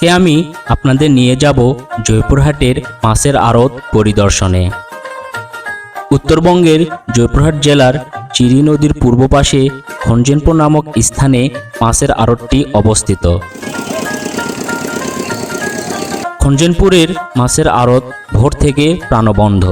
আজকে আমি আপনাদের নিয়ে যাব জয়পুরহাটের মাছের আড়ত পরিদর্শনে। উত্তরবঙ্গের জয়পুরহাট জেলার চিরি নদীর পূর্ব পাশে খঞ্জেনপুর নামক স্থানে মাছের আড়তটি অবস্থিত। খঞ্জেনপুরের মাছের আড়ত ভোর থেকে প্রাণবন্ধ।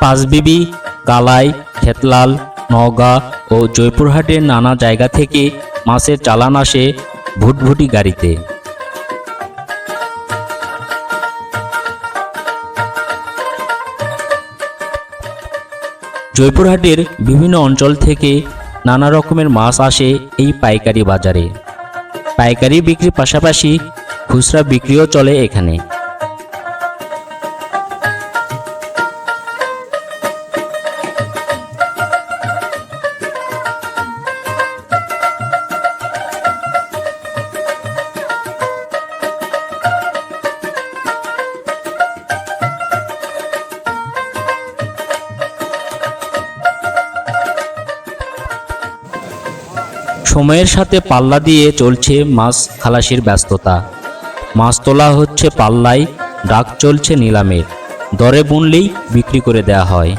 পাঁচবিবি, কালাই, খেতলাল নওগাঁ ও জয়পুরহাটের নানা জায়গা থেকে মাছের চালান আসে ভুটভুটি গাড়িতে। জয়পুরহাটের বিভিন্ন অঞ্চল থেকে নানা রকমের মাছ আসে এই পাইকারি বাজারে। পাইকারি বিক্রির পাশাপাশি খুচরা বিক্রিও চলে এখানে। সময়ের সাথে পাল্লা দিয়ে চলছে মাছ খালাসির ব্যস্ততা। মাছ তোলা হচ্ছে পাল্লায়, ডাক চলছে নিলামের দরে বুনলেই বিক্রি করে দেয়া হয়।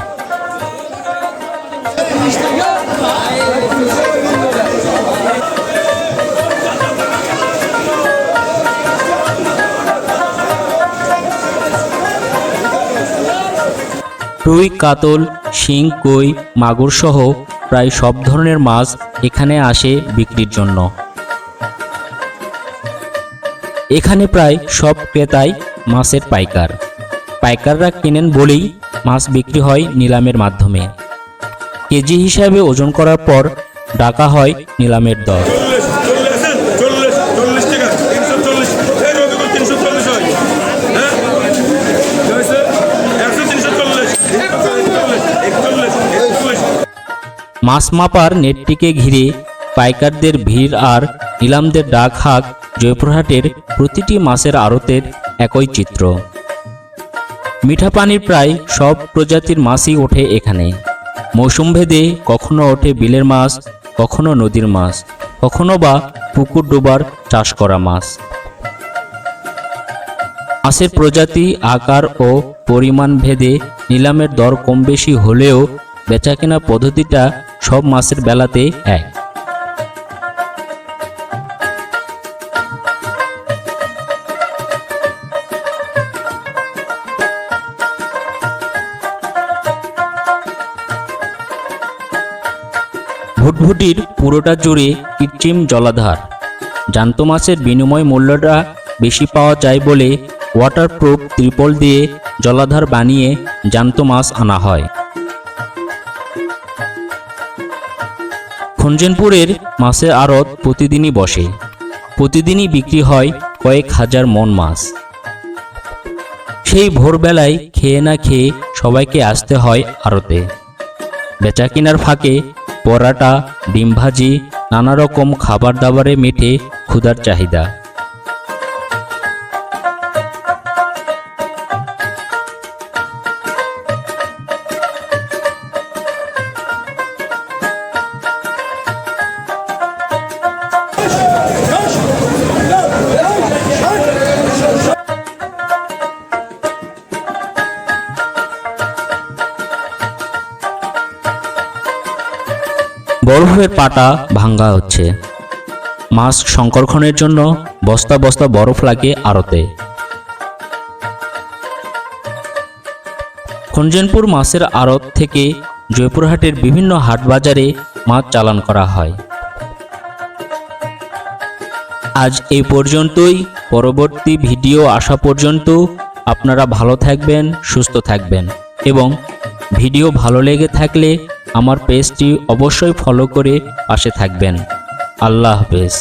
রুই, কাতল, শিং, কই মাগুর সহ প্রায় সব ধরনের মাছ এখানে আসে বিক্রির জন্য। এখানে প্রায় সব ক্রেতাই মাছের পাইকার। পাইকাররা কেনেন বলেই মাছ বিক্রি হয় নিলামের মাধ্যমে। কেজি হিসাবে ওজন করার পর ডাকা হয় নিলামের দর। মাছ মাপার নেটটিকে ঘিরে পাইকারদের ভিড় আর নিলামদের ডাক হাক জয়পুরহাটের প্রতিটি মাছের আড়তের একই চিত্র। মিঠা পানির প্রায় সব প্রজাতির মাছই ওঠে এখানে। মৌসুম ভেদে কখনো ওঠে বিলের মাছ, কখনো নদীর মাছ, কখনো বা পুকুর ডোবার চাষ করা মাছ। মাছের প্রজাতি, আকার ও পরিমাণ ভেদে নিলামের দর কম বেশি হলেও বেচাকেনা পদ্ধতিটা সব মাছের বেলাতে এক। ভুটভুটির পুরোটা জুড়ে কৃত্রিম জলাধার। জ্যান্ত মাছের বিনিময় মূল্যটা বেশি পাওয়া যায় বলে ওয়াটারপ্রুফ ত্রিপল দিয়ে জলাধার বানিয়ে জ্যান্ত মাছ আনা হয়। খঞ্জনপুরের মাছের আড়ত প্রতিদিনই বসে। প্রতিদিনই বিক্রি হয় কয়েক হাজার মন মাছ। সেই ভোরবেলায় খেয়ে না খেয়ে সবাইকে আসতে হয় আড়তে। বেচা কেনার ফাঁকে পরাটা, ডিম ভাজি, নানা রকম খাবার দাবারে মেটে ক্ষুধার চাহিদা। বরফের পাটা ভাঙ্গা হচ্ছে। মাছ সংরক্ষণের জন্য বস্তা বস্তা বরফ লাগে আড়তে খঞ্জনপুর মাছের আড়ত থেকে জয়পুরহাটের বিভিন্ন হাট বাজারে মাছ চালান করা হয়। আজ এই পর্যন্তই। পরবর্তী ভিডিও আসা পর্যন্ত আপনারা ভালো থাকবেন, সুস্থ থাকবেন এবং ভিডিও ভালো লেগে থাকলে আমার পেজটি অবশ্যই ফলো করে পাশে থাকবেন। আল্লাহ হাফেজ।